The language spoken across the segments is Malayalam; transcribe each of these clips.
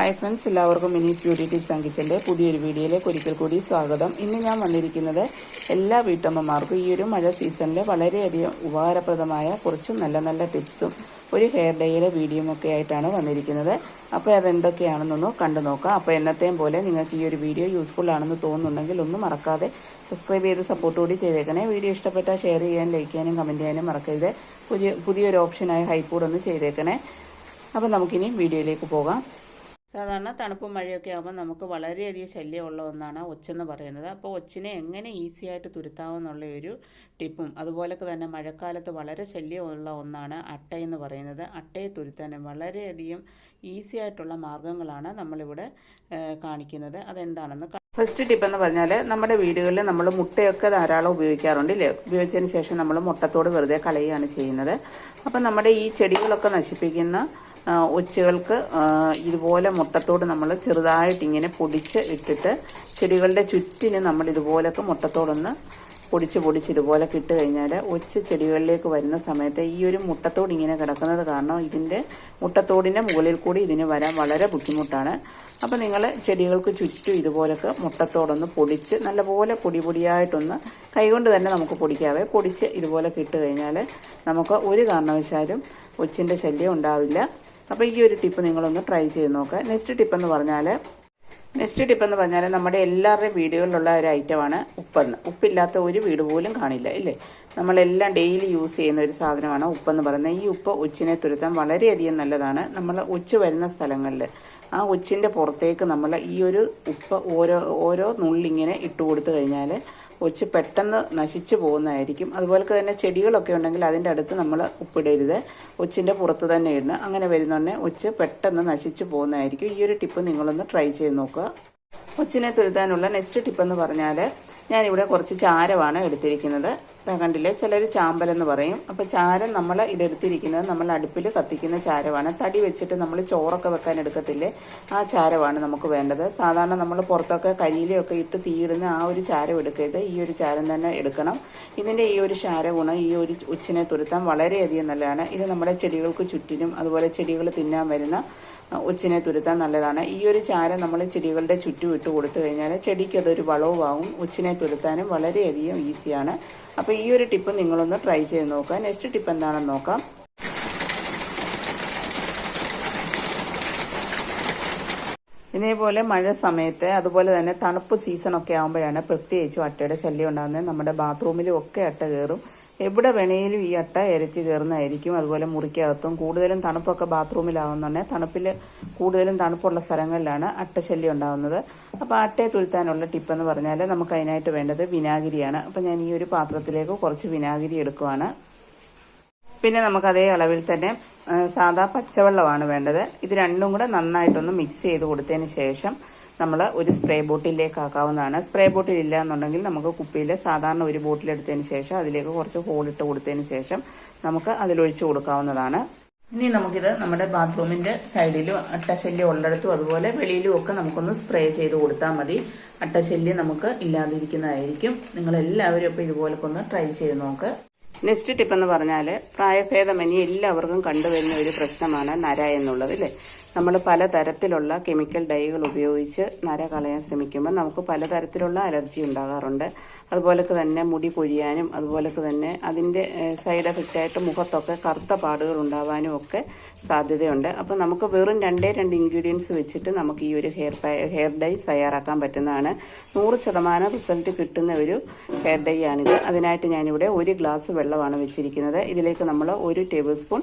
ഹായ് ഫ്രണ്ട്സ് എല്ലാവർക്കും മിനി ബ്യൂട്ടി ടിപ്സ് അങ്കിച്ചന്റെ പുതിയൊരു വീഡിയോയിലേക്ക് ഒരിക്കൽ കൂടി സ്വാഗതം. ഇന്ന് ഞാൻ വന്നിരിക്കുന്നത് എല്ലാ വീട്ടമ്മമാർക്കും ഈ ഒരു മഴ സീസണിലെ വളരെയധികം ഉപകാരപ്രദമായ കുറച്ച് നല്ല നല്ല ടിപ്സും ഒരു ഹെയർ ഡേയുടെ വീഡിയോയും ഒക്കെ ആയിട്ടാണ് വന്നിരിക്കുന്നത്. അപ്പോൾ അതെന്തൊക്കെയാണെന്നൊന്ന് കണ്ടു നോക്കാം. അപ്പോൾ എന്നത്തെയും പോലെ നിങ്ങൾക്ക് ഈ ഒരു വീഡിയോ യൂസ്ഫുൾ ആണെന്ന് തോന്നുന്നുണ്ടെങ്കിൽ ഒന്നും മറക്കാതെ സബ്സ്ക്രൈബ് ചെയ്ത് സപ്പോർട്ട് കൂടി ചെയ്തേക്കണേ. വീഡിയോ ഇഷ്ടപ്പെട്ടാൽ ഷെയർ ചെയ്യാൻ ലൈക്ക് ചെയ്യാനും കമന്റ് ചെയ്യാനും മറക്കരുത്. പുതിയ പുതിയൊരു ഓപ്ഷനായ ഹൈക്കൂടൊന്ന് ചെയ്തേക്കണേ. അപ്പോൾ നമുക്കിനി വീഡിയോയിലേക്ക് പോകാം. സാധാരണ തണുപ്പും മഴയൊക്കെ ആകുമ്പോൾ നമുക്ക് വളരെയധികം ശല്യമുള്ള ഒന്നാണ് ഒച്ചെന്ന് പറയുന്നത്. അപ്പോൾ ഒച്ചിനെ എങ്ങനെ ഈസി ആയിട്ട് തുരുത്താമെന്നുള്ള ഒരു ടിപ്പും അതുപോലൊക്കെ തന്നെ മഴക്കാലത്ത് വളരെ ശല്യമുള്ള ഒന്നാണ് അട്ടയെന്ന് പറയുന്നത്. അട്ടയെ തുരുത്താൻ വളരെയധികം ഈസി ആയിട്ടുള്ള മാർഗങ്ങളാണ് നമ്മളിവിടെ കാണിക്കുന്നത്. അതെന്താണെന്ന് ഫസ്റ്റ് ടിപ്പ് എന്ന് പറഞ്ഞാൽ നമ്മുടെ വീടുകളിൽ നമ്മൾ മുട്ടയൊക്കെ ധാരാളം ഉപയോഗിക്കാറുണ്ട് ഇല്ലേ? ഉപയോഗിച്ചതിന് ശേഷം നമ്മൾ മുട്ടത്തോട് വെറുതെ കളയുകയാണ് ചെയ്യുന്നത്. അപ്പം നമ്മുടെ ഈ ചെടികളൊക്കെ നശിപ്പിക്കുന്ന ഒച്ചുകൾക്ക് ഇതുപോലെ മുട്ടത്തോട് നമ്മൾ ചെറുതായിട്ട് ഇങ്ങനെ പൊടിച്ച് ഇട്ടിട്ട് ചെടികളുടെ ചുറ്റിന് നമ്മൾ ഇതുപോലൊക്കെ മുട്ടത്തോടൊന്ന് പൊടിച്ച് പൊടിച്ച് ഇതുപോലെ ഇട്ട് കഴിഞ്ഞാൽ ഒച്ച ചെടികളിലേക്ക് വരുന്ന സമയത്ത് ഈ ഒരു മുട്ടത്തോട് ഇങ്ങനെ കിടക്കുന്നത് കാരണം ഇതിന്റെ മുട്ടത്തോടിന്റെ മുകളിൽ കൂടി ഇതിന് വരാൻ വളരെ ബുദ്ധിമുട്ടാണ്. അപ്പോൾ നിങ്ങൾ ചെടികൾക്ക് ചുറ്റും ഇതുപോലൊക്കെ മുട്ടത്തോടൊന്ന് പൊടിച്ച് നല്ലപോലെ പൊടി പൊടിയായിട്ടൊന്ന് കൈകൊണ്ട് തന്നെ നമുക്ക് പൊടിക്കാവേ. പൊടിച്ച് ഇതുപോലെ ഇട്ട് കഴിഞ്ഞാൽ നമുക്ക് ഒരു കാരണവശാലും ഒച്ചിന്റെ ശല്യം ഉണ്ടാവില്ല. അപ്പോൾ ഈ ഒരു ടിപ്പ് നിങ്ങളൊന്ന് ട്രൈ ചെയ്ത് നോക്കുക നെക്സ്റ്റ് ടിപ്പ് എന്ന് പറഞ്ഞാൽ നെക്സ്റ്റ് ടിപ്പ് എന്ന് പറഞ്ഞാൽ നമ്മുടെ എല്ലാവരുടെയും വീടുകളിലുള്ള ഒരു ഐറ്റമാണ് ഉപ്പെന്ന്. ഉപ്പില്ലാത്ത ഒരു വീട് പോലും കാണില്ല ഇല്ലേ? നമ്മളെല്ലാം ഡെയിലി യൂസ് ചെയ്യുന്ന ഒരു സാധനമാണ് ഉപ്പെന്ന് പറയുന്നത്. ഈ ഉപ്പ് ഒച്ചിനെ തുരുത്താൻ വളരെയധികം നല്ലതാണ്. നമ്മൾ ഒച്ച് വരുന്ന സ്ഥലങ്ങളിൽ ആ ഒച്ചിന്റെ പുറത്തേക്ക് നമ്മൾ ഈ ഒരു ഉപ്പ് ഓരോ ഓരോ നുള്ളിങ്ങനെ ഇട്ട് കൊടുത്തു കഴിഞ്ഞാൽ ഒച്ച് പെട്ടെന്ന് നശിച്ചു പോകുന്നതായിരിക്കും. അതുപോലെ തന്നെ ചെടികളൊക്കെ ഉണ്ടെങ്കിൽ അതിന്റെ അടുത്ത് നമ്മൾ ഉപ്പിടരുത്. ഒച്ചിന്റെ പുറത്ത് തന്നെ ഇടണം അങ്ങനെ വരുന്നുണ്ടെ ഒച്ച് പെട്ടെന്ന് നശിച്ചു പോകുന്നതായിരിക്കും. ഈ ഒരു ടിപ്പ് നിങ്ങളൊന്ന് ട്രൈ ചെയ്ത് നോക്കുക. ഒച്ചിനെ തുരുത്താനുള്ള നെക്സ്റ്റ് ടിപ്പ് എന്ന് പറഞ്ഞാൽ ഞാനിവിടെ കുറച്ച് ചാരമാണ് എടുത്തിരിക്കുന്നത്. കണ്ടില്ലേ? ചിലർ ചാമ്പലെന്ന് പറയും. അപ്പോൾ ചാരം നമ്മൾ ഇതെടുത്തിരിക്കുന്നത് നമ്മൾ അടുപ്പിൽ കത്തിക്കുന്ന ചാരമാണ്. തടി വെച്ചിട്ട് നമ്മൾ ചോറൊക്കെ വെക്കാൻ എടുക്കത്തില്ലേ? ആ ചാരമാണ് നമുക്ക് വേണ്ടത്. സാധാരണ നമ്മൾ പുറത്തൊക്കെ കരിയിലൊക്കെ ഇട്ട് തീയിടുന്ന ആ ഒരു ചാരം എടുക്കരുത്. ഈ ഒരു ചാരം തന്നെ എടുക്കണം. ഇതിന്റെ ഈ ഒരു ചാര ഗുണം ഈ ഒരു ഉച്ചിനെ തുരുത്താൻ വളരെയധികം നല്ലതാണ്. ഇത് നമ്മുടെ ചെടികൾക്ക് ചുറ്റിനും അതുപോലെ ചെടികൾ തിന്നാൻ വരുന്ന ഉച്ചിനെ തുരുത്താൻ നല്ലതാണ്. ഈ ഒരു ചാരം നമ്മൾ ചെടികളുടെ ചുറ്റും ഇട്ട് കൊടുത്തു കഴിഞ്ഞാൽ ചെടിക്കതൊരു വളവുമാവും. ഒച്ചിനെ തുരുത്താനും വളരെയധികം ഈസിയാണ്. അപ്പോൾ ഈ ഒരു ടിപ്പ് നിങ്ങളൊന്ന് ട്രൈ ചെയ്ത് നോക്കുക. നെക്സ്റ്റ് ടിപ്പ് എന്താണെന്ന് നോക്കാം. ഇതേപോലെ മഴ സമയത്ത് അതുപോലെ തന്നെ തണുപ്പ് സീസൺ ഒക്കെ ആകുമ്പോഴാണ് പ്രത്യേകിച്ചും അട്ടയുടെ ശല്യം ഉണ്ടാകുന്നത്. നമ്മുടെ ബാത്റൂമിലും ഒക്കെ അട്ട കയറും. എവിടെ വേണേലും ഈ അട്ട ഇരച്ചു കയറുന്നതായിരിക്കും. അതുപോലെ മുറിക്കകത്തും കൂടുതലും തണുപ്പൊക്കെ ബാത്റൂമിലാവുന്നുണ്ടെങ്കിൽ തണുപ്പിൽ കൂടുതലും തണുപ്പുള്ള സ്ഥലങ്ങളിലാണ് അട്ടശല്യം ഉണ്ടാകുന്നത് അപ്പോൾ അട്ടയെ തുരുത്താനുള്ള ടിപ്പെന്ന് പറഞ്ഞാൽ നമുക്ക് അതിനായിട്ട് വേണ്ടത് വിനാഗിരിയാണ്. അപ്പോൾ ഞാൻ ഈ ഒരു പാത്രത്തിലേക്ക് കുറച്ച് വിനാഗിരി എടുക്കുവാണ്. പിന്നെ നമുക്ക് അതേ അളവിൽ തന്നെ സാധാ പച്ചവെള്ളമാണ് വേണ്ടത്. ഇത് രണ്ടും കൂടെ നന്നായിട്ടൊന്ന് മിക്സ് ചെയ്ത് കൊടുത്തതിന് ശേഷം നമ്മൾ ഒരു സ്പ്രേ ബോട്ടിലേക്ക് ആക്കാവുന്നതാണ് സ്പ്രേ ബോട്ടിൽ ഇല്ല എന്നുണ്ടെങ്കിൽ നമുക്ക് കുപ്പിയിൽ സാധാരണ ഒരു ബോട്ടിൽ എടുത്തതിന് ശേഷം അതിലേക്ക് കുറച്ച് ഹോളിട്ട് കൊടുത്തതിന് ശേഷം നമുക്ക് അതിലൊഴിച്ച് കൊടുക്കാവുന്നതാണ്. ഇനി നമുക്കിത് നമ്മുടെ ബാത്റൂമിന്റെ സൈഡിലും അട്ടശല്യം ഉള്ളിടത്തും അതുപോലെ വെളിയിലും ഒക്കെ നമുക്കൊന്ന് സ്പ്രേ ചെയ്ത് കൊടുത്താൽ മതി. അട്ടശല്യം നമുക്ക് ഇല്ലാതിരിക്കുന്നതായിരിക്കും. നിങ്ങൾ എല്ലാവരും ഇപ്പോൾ ഇതുപോലൊക്കെ ഒന്ന് ട്രൈ ചെയ്ത് നോക്ക്. നെക്സ്റ്റ് ടിപ്പ് എന്ന് പറഞ്ഞാൽ പ്രായഭേദമന്യേ എല്ലാവർക്കും കണ്ടുവരുന്ന ഒരു പ്രശ്നമാണ് നര എന്നുള്ളത് അല്ലേ? നമ്മൾ പലതരത്തിലുള്ള കെമിക്കൽ ഡൈകൾ ഉപയോഗിച്ച് നര കളയാൻ ശ്രമിക്കുമ്പോൾ നമുക്ക് പലതരത്തിലുള്ള അലർജി ഉണ്ടാകാറുണ്ട്. അതുപോലൊക്കെ തന്നെ മുടി പൊഴിയാനും അതുപോലൊക്കെ തന്നെ അതിന്റെ സൈഡ് എഫക്റ്റായിട്ട് മുഖത്തൊക്കെ കറുത്ത പാടുകൾ ഉണ്ടാവാനും ഒക്കെ സാധ്യതയുണ്ട്. അപ്പോൾ നമുക്ക് വെറും രണ്ടേ രണ്ട് ഇൻഗ്രീഡിയൻസ് വെച്ചിട്ട് നമുക്ക് ഈ ഒരു ഹെയർ ഹെയർ ഡൈ തയ്യാറാക്കാൻ പറ്റുന്നതാണ്. നൂറ് ശതമാനം റിസൾട്ട് കിട്ടുന്ന ഒരു ഹെയർ ഡൈ ആണിത്. അതിനായിട്ട് ഞാനിവിടെ ഒരു ഗ്ലാസ് വെള്ളമാണ് വെച്ചിരിക്കുന്നത്. ഇതിലേക്ക് നമ്മൾ ഒരു ടേബിൾ സ്പൂൺ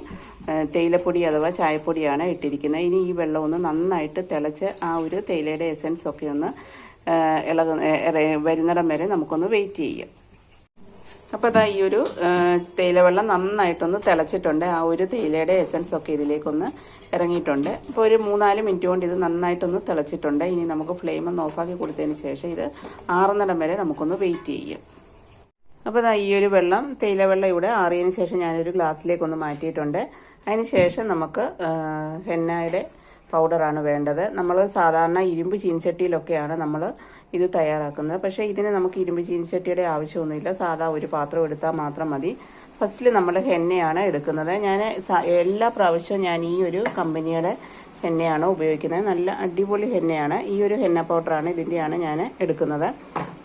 തേയിലപ്പൊടി അഥവാ ചായപ്പൊടിയാണ് ഇട്ടിരിക്കുന്നത്. ഇനി ഈ വെള്ളം ഒന്ന് നന്നായിട്ട് തിളച്ച് ആ ഒരു തേയിലയുടെ എസൻസ് ഒക്കെ ഒന്ന് ഏഹ്, ഇളക വരുന്നിടം വരെ നമുക്കൊന്ന് വെയിറ്റ് ചെയ്യാം. അപ്പോൾ അതാ ഈ ഒരു തേയിലവെള്ളം നന്നായിട്ടൊന്ന് തിളച്ചിട്ടുണ്ട്. ആ ഒരു തേയിലയുടെ എസൻസ് ഒക്കെ ഇതിലേക്കൊന്ന് ഇറങ്ങിയിട്ടുണ്ട്. അപ്പോൾ ഒരു മൂന്നാൽ മിനിറ്റ് കൊണ്ട് ഇത് നന്നായിട്ടൊന്ന് തിളച്ചിട്ടുണ്ട്. ഇനി നമുക്ക് ഫ്ലെയിം ഒന്ന് ഓഫാക്കി കൊടുത്തതിന് ശേഷം ഇത് ആറുന്നിടം വരെ നമുക്കൊന്ന് വെയിറ്റ് ചെയ്യും. അപ്പോൾ ദാ ഈ ഒരു വെള്ളം തേയില വെള്ളം ഇവിടെ ആറിയതിന് ശേഷം ഞാനൊരു ഗ്ലാസ്സിലേക്കൊന്ന് മാറ്റിയിട്ടുണ്ട്. അതിന് ശേഷം നമുക്ക് ഹെന്നയുടെ പൗഡറാണ് വേണ്ടത്. നമ്മൾ സാധാരണ ഇരുമ്പ് ചീൻചട്ടിയിലൊക്കെയാണ് നമ്മൾ ഇത് തയ്യാറാക്കുന്നത്. പക്ഷേ ഇതിന് നമുക്ക് ഇരുമ്പ് ചീനിച്ചട്ടിയുടെ ആവശ്യമൊന്നുമില്ല. സാധാ ഒരു പാത്രം എടുത്താൽ മാത്രം മതി. ഫസ്റ്റിൽ നമ്മൾ ഹെന്നയാണ് എടുക്കുന്നത്. ഞാൻ എല്ലാ പ്രാവശ്യവും ഞാൻ ഈ ഒരു കമ്പനിയുടെ ഹെന്നയാണ് ഉപയോഗിക്കുന്നത്. നല്ല അടിപൊളി ഹെന്നയാണ് ഈ ഒരു ഹെന്ന പൗഡറാണ് ഇതിന്റെയാണ് ഞാൻ എടുക്കുന്നത്.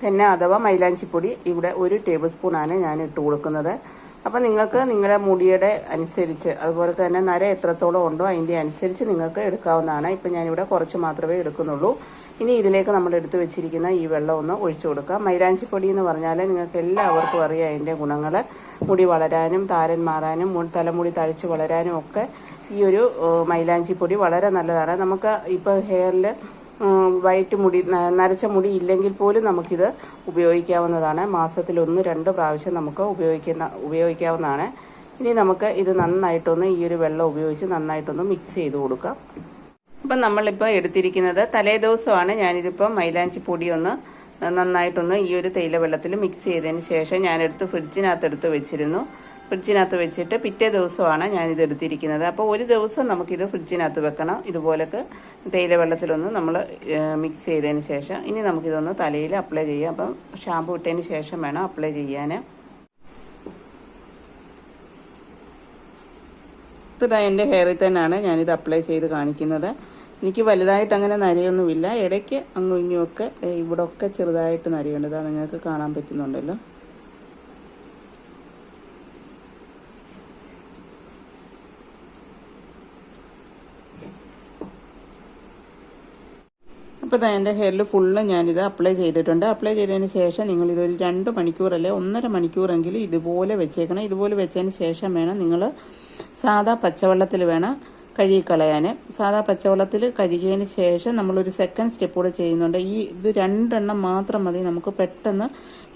ഹെന്ന അഥവാ മൈലാഞ്ചിപ്പൊടി ഇവിടെ ഒരു ടേബിൾ സ്പൂണാണ് ഞാൻ ഇട്ട് കൊടുക്കുന്നത്. അപ്പം നിങ്ങൾക്ക് നിങ്ങളുടെ മുടിയുടെ അനുസരിച്ച് അതുപോലെ തന്നെ നര എത്രത്തോളം ഉണ്ടോ അതിന്റെ അനുസരിച്ച് നിങ്ങൾക്ക് എടുക്കാവുന്നതാണ്. ഇപ്പം ഞാനിവിടെ കുറച്ച് മാത്രമേ എടുക്കുന്നുള്ളൂ. ഇനി ഇതിലേക്ക് നമ്മൾ എടുത്തു വെച്ചിരിക്കുന്ന ഈ വെള്ളം ഒന്ന് ഒഴിച്ചു മൈലാഞ്ചി മൈലാഞ്ചിപ്പൊടി എന്ന് പറഞ്ഞാൽ നിങ്ങൾക്ക് എല്ലാവർക്കും അറിയാം അതിന്റെ ഗുണങ്ങൾ മുടി വളരാനും താരൻ മാറാനും തലമുടി തഴച്ച് വളരാനും ഒക്കെ ഈ ഒരു മൈലാഞ്ചി മൈലാഞ്ചിപ്പൊടി വളരെ നല്ലതാണ്. നമുക്ക് ഇപ്പോൾ ഹെയറിൽ വൈറ്റ് മുടി നരച്ച മുടി ഇല്ലെങ്കിൽ പോലും നമുക്കിത് ഉപയോഗിക്കാവുന്നതാണ്. മാസത്തിൽ ഒന്ന് രണ്ട് പ്രാവശ്യം നമുക്ക് ഉപയോഗിക്കുന്ന ഉപയോഗിക്കാവുന്നതാണ്. ഇനി നമുക്ക് ഇത് നന്നായിട്ടൊന്ന് ഈ ഒരു വെള്ളം ഉപയോഗിച്ച് നന്നായിട്ടൊന്ന് മിക്സ് ചെയ്ത് കൊടുക്കാം. അപ്പം നമ്മളിപ്പോൾ എടുത്തിരിക്കുന്നത് തലേ ദിവസമാണ് ഞാനിതിപ്പോൾ മൈലാഞ്ചി പൊടി ഒന്ന് നന്നായിട്ടൊന്ന് ഈ ഒരു തേയില വെള്ളത്തിൽ മിക്സ് ചെയ്തതിന് ശേഷം ഞാനെടുത്ത് ഫ്രിഡ്ജിനകത്ത് എടുത്ത് വെച്ചിരുന്നു. ഫ്രിഡ്ജിനകത്ത് വെച്ചിട്ട് പിറ്റേ ദിവസമാണ് ഞാനിത് എടുത്തിരിക്കുന്നത്. അപ്പോൾ ഒരു ദിവസം നമുക്കിത് ഫ്രിഡ്ജിനകത്ത് വെക്കണം. ഇതുപോലൊക്കെ തേയില വെള്ളത്തിലൊന്ന് നമ്മൾ മിക്സ് ചെയ്തതിന് ശേഷം. ഇനി നമുക്കിതൊന്ന് തലയിൽ അപ്ലൈ ചെയ്യാം. അപ്പം ഷാമ്പു ഇട്ടതിന് ശേഷം വേണം അപ്ലൈ ചെയ്യാൻ ഇപ്പോൾ ഇതാ എന്റെ ഹെയറിൽ തന്നെയാണ് ഞാനിത് അപ്ലൈ ചെയ്ത് കാണിക്കുന്നത്. എനിക്ക് വലുതായിട്ട് അങ്ങനെ നരയൊന്നുമില്ല. ഇടയ്ക്ക് അങ്ങും ഇങ്ങുമൊക്കെ ഇവിടെ ഒക്കെ ചെറുതായിട്ട് നരയുണ്ട്. ഇതാ നിങ്ങൾക്ക് കാണാൻ പറ്റുന്നുണ്ടല്ലോ. അപ്പോൾ ഇതാ എന്റെ ഹെയറിൽ ഫുള്ള് ഞാനിത് അപ്ലൈ ചെയ്തിട്ടുണ്ട്. അപ്ലൈ ചെയ്തതിന് ശേഷം നിങ്ങൾ ഇതൊരു രണ്ട് മണിക്കൂറല്ലേ ഒന്നര മണിക്കൂറെങ്കിലും ഇതുപോലെ വെച്ചേക്കണം. ഇതുപോലെ വെച്ചതിന് ശേഷം വേണം നിങ്ങൾ സാധാ പച്ചവെള്ളത്തിൽ വേണം കഴുകിക്കളയാൻ സാധാ പച്ചവെള്ളത്തിൽ കഴുകിയതിന് ശേഷം നമ്മളൊരു സെക്കൻഡ് സ്റ്റെപ്പ് കൂടെ ചെയ്യുന്നുണ്ട്. ഈ ഇത് രണ്ടെണ്ണം മാത്രം മതി. നമുക്ക് പെട്ടെന്ന്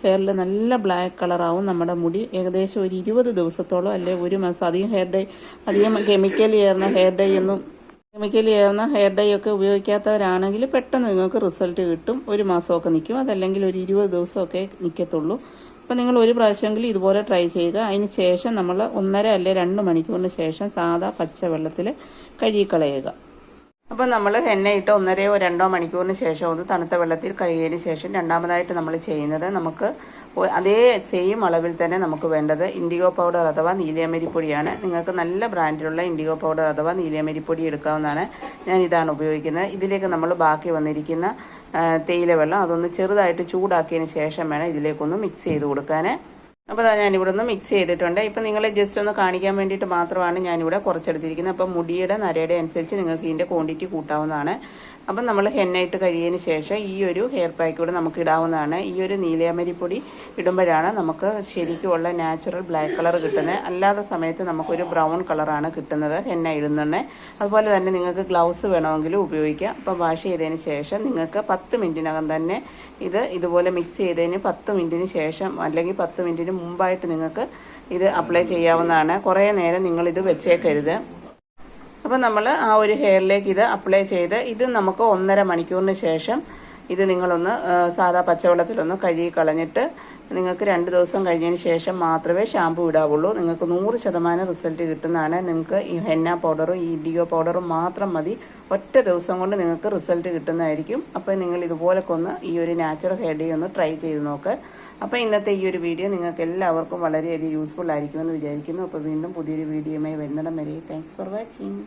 ഹെയറിൽ നല്ല ബ്ലാക്ക് കളറാവും നമ്മുടെ മുടി. ഏകദേശം ഒരു ഇരുപത് ദിവസത്തോളം അല്ലെ ഒരു മാസം. അധികം ഹെയർ ഡൈ അധികം കെമിക്കൽ ചേർന്ന ഹെയർ ഡൈ ഒന്നും കെമിക്കൽ ചേർന്ന ഹെയർ ഡൈ ഒക്കെ ഉപയോഗിക്കാത്തവരാണെങ്കിൽ പെട്ടെന്ന് നിങ്ങൾക്ക് റിസൾട്ട് കിട്ടും. ഒരു മാസമൊക്കെ നിൽക്കും. അതല്ലെങ്കിൽ ഒരു ഇരുപത് ദിവസമൊക്കെ നിൽക്കത്തുള്ളൂ. അപ്പോൾ നിങ്ങൾ ഒരു പ്രാവശ്യമെങ്കിലും ഇതുപോലെ ട്രൈ ചെയ്യുക അതിന് ശേഷം നമ്മൾ ഒന്നര അല്ലെ രണ്ട് മണിക്കൂറിന് ശേഷം സാധാ പച്ചവെള്ളത്തിൽ കഴുകിക്കളയുക. അപ്പോൾ നമ്മൾ എണ്ണ ഇട്ട് ഒന്നരയോ രണ്ടോ മണിക്കൂറിന് ശേഷം ഒന്ന് തണുത്ത വെള്ളത്തിൽ കഴുകിയതിന് ശേഷം രണ്ടാമതായിട്ട് നമ്മൾ ചെയ്യുന്നത് നമുക്ക് അതേ സെയിം അളവിൽ തന്നെ നമുക്ക് വേണ്ടത് ഇൻഡിഗോ പൗഡർ അഥവാ നീലയമരിപ്പൊടിയാണ് നിങ്ങൾക്ക് നല്ല ബ്രാൻഡിലുള്ള ഇൻഡിഗോ പൗഡർ അഥവാ നീലയമരിപ്പൊടി എടുക്കാവുന്നതാണ്. ഞാൻ ഇതാണ് ഉപയോഗിക്കുന്നത്. ഇതിലേക്ക് നമ്മൾ ബാക്കി വന്നിരിക്കുന്ന തേയില വെള്ളം അതൊന്ന് ചെറുതായിട്ട് ചൂടാക്കിയതിന് ശേഷം വേണം ഇതിലേക്കൊന്ന് മിക്സ് ചെയ്ത് കൊടുക്കാൻ അപ്പോൾ അതാ ഞാനിവിടെ ഒന്ന് മിക്സ് ചെയ്തിട്ടുണ്ട്. ഇപ്പം നിങ്ങളെ ജസ്റ്റ് ഒന്ന് കാണിക്കാൻ വേണ്ടിയിട്ട് മാത്രമാണ് ഞാനിവിടെ കുറച്ചെടുത്തിരിക്കുന്നത്. അപ്പം മുടിയുടെ നരയുടെ അനുസരിച്ച് നിങ്ങൾക്ക് ഇതിന്റെ ക്വാണ്ടിറ്റി കൂട്ടാവുന്നതാണ്. അപ്പം നമ്മൾ ഹെന്നയിട്ട് കഴിയതിന് ശേഷം ഈ ഒരു ഹെയർ പാക്ക് കൂടെ നമുക്ക് ഇടാവുന്നതാണ്. ഈ ഒരു നീലയമരിപ്പൊടി ഇടുമ്പോഴാണ് നമുക്ക് ശരിക്കുമുള്ള നാച്ചുറൽ ബ്ലാക്ക് കളർ കിട്ടുന്നത്. അല്ലാത്ത സമയത്ത് നമുക്കൊരു ബ്രൗൺ കളറാണ് കിട്ടുന്നത് ഹെന്ന ഇടുന്നുണ്ട് അതുപോലെ തന്നെ നിങ്ങൾക്ക് ഗ്ലൗസ് വേണമെങ്കിലും ഉപയോഗിക്കാം. അപ്പം വാഷ് ചെയ്തതിന് ശേഷം നിങ്ങൾക്ക് പത്ത് മിനിറ്റിനകം തന്നെ ഇത് ഇതുപോലെ മിക്സ് ചെയ്തതിന് പത്ത് മിനിറ്റിന് ശേഷം അല്ലെങ്കിൽ പത്ത് മിനിറ്റിന് മുമ്പായിട്ട് നിങ്ങൾക്ക് ഇത് അപ്ലൈ ചെയ്യാവുന്നതാണ്. കുറേ നേരം നിങ്ങൾ നിങ്ങളിത് വെച്ചേക്കരുത്. അപ്പം നമ്മൾ ആ ഒരു ഹെയറിലേക്ക് ഇത് അപ്ലൈ ചെയ്ത് ഇത് നമുക്ക് ഒന്നര മണിക്കൂറിന് ശേഷം ഇത് നിങ്ങളൊന്ന് സാധാ പച്ചവെള്ളത്തിലൊന്ന് കഴുകി കളഞ്ഞിട്ട് നിങ്ങൾക്ക് രണ്ട് ദിവസം കഴിഞ്ഞതിന് ശേഷം മാത്രമേ ഷാമ്പു ഇടാവുള്ളൂ. നിങ്ങൾക്ക് നൂറ് ശതമാനം റിസൾട്ട് കിട്ടുന്നതാണ്. നിങ്ങൾക്ക് ഈ ഹെന്ന പൗഡറും ഈ ഇഡിയോ പൗഡറും മാത്രം മതി. ഒറ്റ ദിവസം കൊണ്ട് നിങ്ങൾക്ക് റിസൾട്ട് കിട്ടുന്നതായിരിക്കും. അപ്പോൾ നിങ്ങൾ ഇതുപോലൊക്കെ ഒന്ന് ഈ ഒരു നാച്ചുറൽ ഹെയർ ഡേ ഒന്ന് ട്രൈ ചെയ്ത് നോക്ക്. അപ്പോൾ ഇന്നത്തെ ഈ ഒരു വീഡിയോ നിങ്ങൾക്ക് എല്ലാവർക്കും വളരെയധികം യൂസ്ഫുൾ ആയിരിക്കുമെന്ന് വിചാരിക്കുന്നു. അപ്പോൾ വീണ്ടും പുതിയൊരു വീഡിയോയുമായി വരുന്നിടം വരെ. Thanks for watching